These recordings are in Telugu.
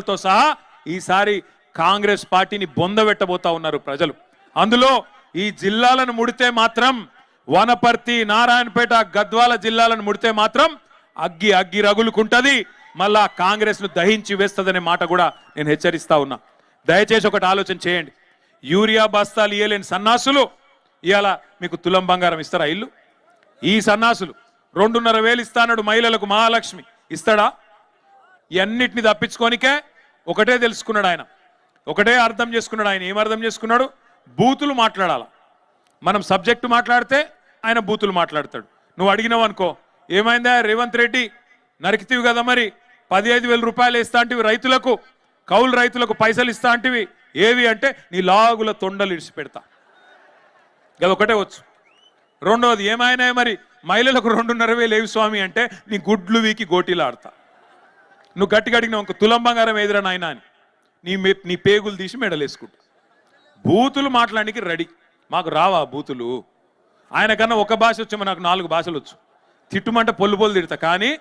తో సహా ఈసారి కాంగ్రెస్ పార్టీని బొందబెట్టబోతా ఉన్నారు ప్రజలు. అందులో ఈ జిల్లాలను ముడితే మాత్రం వనపర్తి నారాయణపేట గద్వాల జిల్లాలను ముడితే మాత్రం అగ్గి అగ్గి రగులుకుంటది. మళ్ళా కాంగ్రెస్ను దహించి వేస్తుందనే మాట కూడా నేను హెచ్చరిస్తా ఉన్నా. దయచేసి ఒకటి ఆలోచన చేయండి. యూరియా బస్తాలు ఇయ్యలేని సన్నాసులు ఇవాళ మీకు తులం బంగారం ఇస్తారా ఇల్లు? ఈ సన్నాసులు రెండున్నర వేలు ఇస్తానడు మహిళలకు మహాలక్ష్మి. ఇస్తాడా? ఇవన్నిటిని తప్పించుకోనికే ఒకటే తెలుసుకున్నాడు ఆయన. ఒకటే అర్థం చేసుకున్నాడు ఆయన. ఏం అర్థం చేసుకున్నాడు? బూతులు మాట్లాడాల. మనం సబ్జెక్టు మాట్లాడితే ఆయన బూతులు మాట్లాడతాడు. నువ్వు అడిగినావు అనుకో ఏమైందా రేవంత్ రెడ్డి? నరికితివి కదా మరి. పదిహేను వేల రూపాయలు ఇస్తా అంటివి రైతులకు కౌలు రైతులకు పైసలు ఇస్తా అంటివి. ఏవి అంటే నీ లాగుల తొండలు ఇడిచి పెడతా అది ఒకటే వచ్చు. రెండవది ఏమైనా మరి? మహిళలకు రెండున్నర వేలు ఏవి స్వామి అంటే నీ గుడ్లు వీకి గోటీలు ఆడతా నువ్వు గట్టిగా అడిగినావు ఇంకో తులం బంగారం ఎదురా నాయన అని. నీ నీ పేగులు తీసి మెడలేసుకుంటా. బూతులు మాట్లాడానికి రెడీ. మాకు రావా బూతులు? ఆయన కన్నా ఒక భాష వచ్చేమో నాకు నాలుగు భాషలు వచ్చు. తిట్టుమంటే పొల్లు పొల్లు తిడతా. కానీ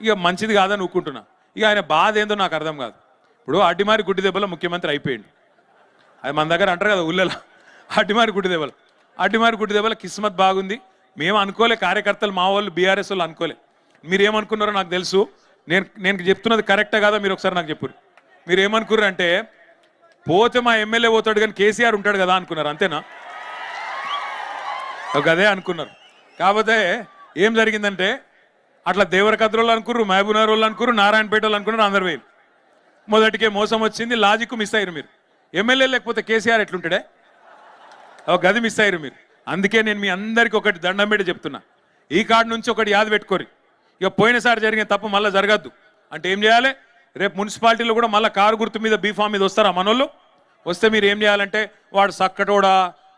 ఇక మంచిది కాదని ఊక్కుంటున్నా ఇక ఆయన బాధ ఏందో నాకు అర్థం కాదు. ఇప్పుడు అడ్డిమారి గుడ్డి దెబ్బలో ముఖ్యమంత్రి అయిపోయింది అది మన దగ్గర అంటారు కదా ఉల్లెల. అడ్డిమారి గుడ్డి దెబ్బలు. అడ్డిమారి గుడ్డి దెబ్బల కిస్మత్ బాగుంది. మేము అనుకోలే కార్యకర్తలు మా వాళ్ళు బీఆర్ఎస్ వాళ్ళు అనుకోలే. మీరు ఏమనుకున్నారో నాకు తెలుసు. నేను నేను చెప్తున్నది కరెక్టా కాదా మీరు ఒకసారి నాకు చెప్పు. మీరు ఏమనుకున్నారు అంటే పోతే మా ఎమ్మెల్యే పోతాడు కానీ కేసీఆర్ ఉంటాడు కదా అనుకున్నారు అంతేనా? ఒక అదే అనుకున్నారు. కాకపోతే ఏం జరిగిందంటే అట్లా దేవరకద్ర వాళ్ళు అనుకుర్రు మహబూబ్నగర్ వాళ్ళు అనుకుర్రు నారాయణపేట వాళ్ళు అనుకున్నారు అందరు వేలు మొదటికే మోసం వచ్చింది లాజిక్ మిస్ అయ్యారు మీరు. ఎమ్మెల్యే లేకపోతే కేసీఆర్ ఎట్లుంటాడే? ఒక గది మిస్ అయ్యారు మీరు. అందుకే నేను మీ అందరికి ఒకటి దండం పెట్టి చెప్తున్నా. ఈ కార్డు నుంచి ఒకటి యాద పెట్టుకోరి ఇక పోయినసారి జరిగిన తప్పు మళ్ళీ జరగద్దు. అంటే ఏం చేయాలి? రేపు మున్సిపాలిటీలో కూడా మళ్ళీ కారు గుర్తు మీద బీఫామ్ మీద వస్తారా మనోళ్ళు? వస్తే మీరు ఏం చేయాలంటే వాడు సక్కటోడా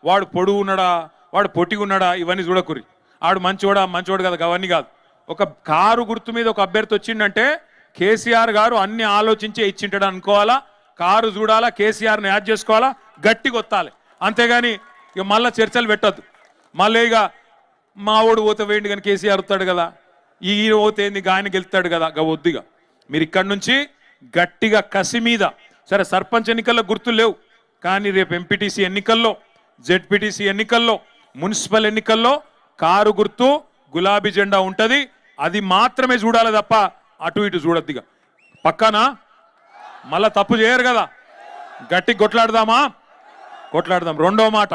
వాడు పొడుగు ఉన్నాడా వాడు పొట్టిగా ఉన్నాడా ఇవన్నీ చూడకురి. ఆడు మంచోడా మంచోడు కదా అవన్నీ కాదు. ఒక కారు గుర్తు మీద ఒక అభ్యర్థి వచ్చిండంటే కేసీఆర్ గారు అన్ని ఆలోచించే ఇచ్చింటాడు అనుకోవాలా? కారు చూడాలా? కేసీఆర్ని యాడ్ చేసుకోవాలా? గట్టి కొత్తాలి అంతేగాని ఇక మళ్ళీ చర్చలు పెట్టద్దు. మళ్ళీ ఇక మా ఓడు పోతే వేయండి కానీ కేసీఆర్ వస్తాడు కదా. ఈ హీరో పోతే ఏంది? గాయన గెలుతాడు కదా వద్దుగా మీరు ఇక్కడి నుంచి గట్టిగా కసి మీద సరే సర్పంచ్ ఎన్నికల్లో గుర్తులు లేవు కానీ రేపు ఎంపీటీసీ ఎన్నికల్లో జెడ్పీటీసీ ఎన్నికల్లో మున్సిపల్ ఎన్నికల్లో కారు గుర్తు గులాబీ జెండా ఉంటుంది. అది మాత్రమే చూడాలి తప్ప అటు ఇటు చూడద్దిగా. పక్కన? మళ్ళా తప్పు చేయరు కదా. గట్టి కొట్లాడదామా? కొట్లాడదాం. రెండో మాట.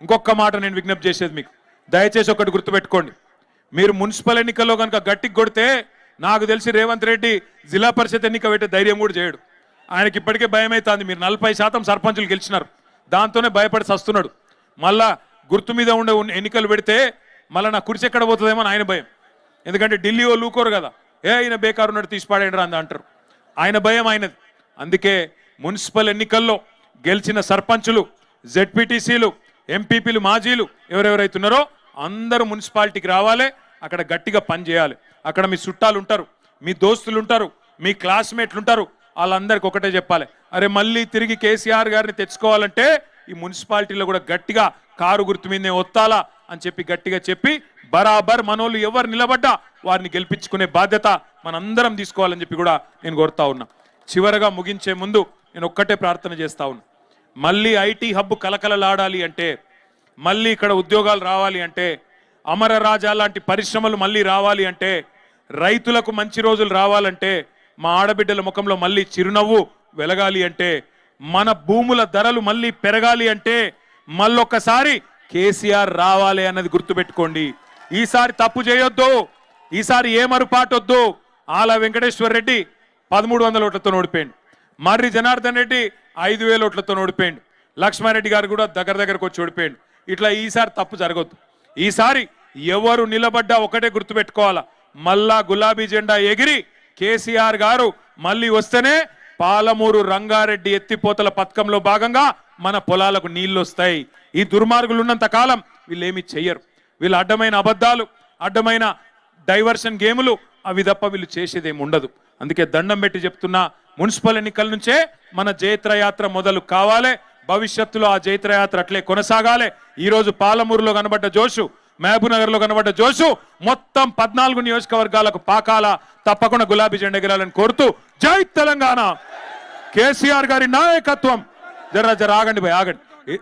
ఇంకొక మాట నేను విజ్ఞప్తి చేసేది మీకు. దయచేసి ఒకటి గుర్తుపెట్టుకోండి. మీరు మున్సిపల్ ఎన్నికల్లో కనుక గట్టికి కొడితే నాకు తెలిసి రేవంత్ రెడ్డి జిల్లా పరిషత్ ఎన్నిక పెట్టే ధైర్యం కూడా చేయడు. ఆయనకి ఇప్పటికే భయం అవుతుంది మీరు నలభై శాతం సర్పంచులు గెలిచినారు. దాంతోనే భయపడి సస్తున్నాడు. మళ్ళా గుర్తు మీద ఉండే ఎన్నికలు పెడితే మళ్ళీ నా కుర్చీ ఎక్కడ పోతుందేమో అని ఆయన భయం. ఎందుకంటే ఢిల్లీ వాళ్ళు ఊకోరు కదా. ఏ ఆయన బేకారు ఉన్నాడు తీసి అని అంటారు. ఆయన భయం ఆయనది. అందుకే మున్సిపల్ ఎన్నికల్లో గెలిచిన సర్పంచులు జెడ్పీటీసీలు ఎంపీపీలు మాజీలు ఎవరెవరైతున్నారో అందరూ మున్సిపాలిటీకి రావాలి అక్కడ గట్టిగా పని చేయాలి. అక్కడ మీ చుట్టాలు ఉంటారు మీ దోస్తులు ఉంటారు మీ క్లాస్మేట్లు ఉంటారు వాళ్ళందరికీ ఒకటే చెప్పాలి. అరే మళ్ళీ తిరిగి కేసీఆర్ గారిని తెచ్చుకోవాలంటే ఈ మున్సిపాలిటీలో కూడా గట్టిగా కారు గుర్తు మీదనే వత్తాలా అని చెప్పి గట్టిగా చెప్పి బరాబర్ మనోళ్ళు ఎవరు నిలబడ్డా వారిని గెలిపించుకునే బాధ్యత మనందరం తీసుకోవాలని చెప్పి కూడా నేను కోరుతా ఉన్నా. చివరగా ముగించే ముందు నేను ఒక్కటే ప్రార్థన చేస్తా ఉన్నా. మళ్ళీ ఐటీ హబ్ కలకలలాడాలి అంటే మళ్ళీ ఇక్కడ ఉద్యోగాలు రావాలి అంటే అమర రాజా లాంటి పరిశ్రమలు మళ్ళీ రావాలి అంటే రైతులకు మంచి రోజులు రావాలంటే మా ఆడబిడ్డల ముఖంలో మళ్ళీ చిరునవ్వు వెలగాలి అంటే మన భూముల ధరలు మళ్ళీ పెరగాలి అంటే మళ్ళొక్కసారి కేసీఆర్ రావాలి అన్నది గుర్తుపెట్టుకోండి. ఈసారి తప్పు చేయొద్దు ఈసారి ఏ మరుపాటు వద్దు ఆల వెంకటేశ్వర్ రెడ్డి పదమూడు వందల ఓట్లతో ఓడిపోయింది మర్రి జనార్దన్ రెడ్డి ఐదు వేల ఓట్లతో ఓడిపోయింది లక్ష్మారెడ్డి గారు కూడా దగ్గర దగ్గరకు వచ్చి ఓడిపోయింది ఇట్లా ఈసారి తప్పు జరగొద్దు. ఈసారి ఎవరు నిలబడ్డా ఒకటే గుర్తుపెట్టుకోవాలా. మళ్ళా గులాబీ జెండా ఎగిరి కేసీఆర్ గారు మళ్ళీ వస్తేనే పాలమూరు రంగారెడ్డి ఎత్తిపోతల పథకంలో భాగంగా మన పొలాలకు నీళ్ళు వస్తాయి. ఈ దుర్మార్గులు ఉన్నంత కాలం వీళ్ళు చెయ్యరు. వీళ్ళు అడ్డమైన అబద్ధాలు అడ్డమైన డైవర్షన్ గేములు అవి తప్ప వీళ్ళు చేసేదేమి ఉండదు. అందుకే దండం పెట్టి చెప్తున్నా మున్సిపల్ ఎన్నికల నుంచే మన జయత్రయాత్ర మొదలు కావాలి. భవిష్యత్తులో ఆ జైత్రయాత్ర అట్లే కొనసాగాలి. ఈ రోజు పాలమూరులో కనబడ్డ జోషు మహబూబ్లో కనబడ్డ జోషు మొత్తం పద్నాలుగు నియోజకవర్గాలకు పాకాల తప్పకుండా గులాబీ జెండా ఎగరాలని కోరుతూ జై తెలంగాణ. కేసీఆర్ గారి నాయకత్వం. జర జర ఆగండి భయ్ ఆగండి.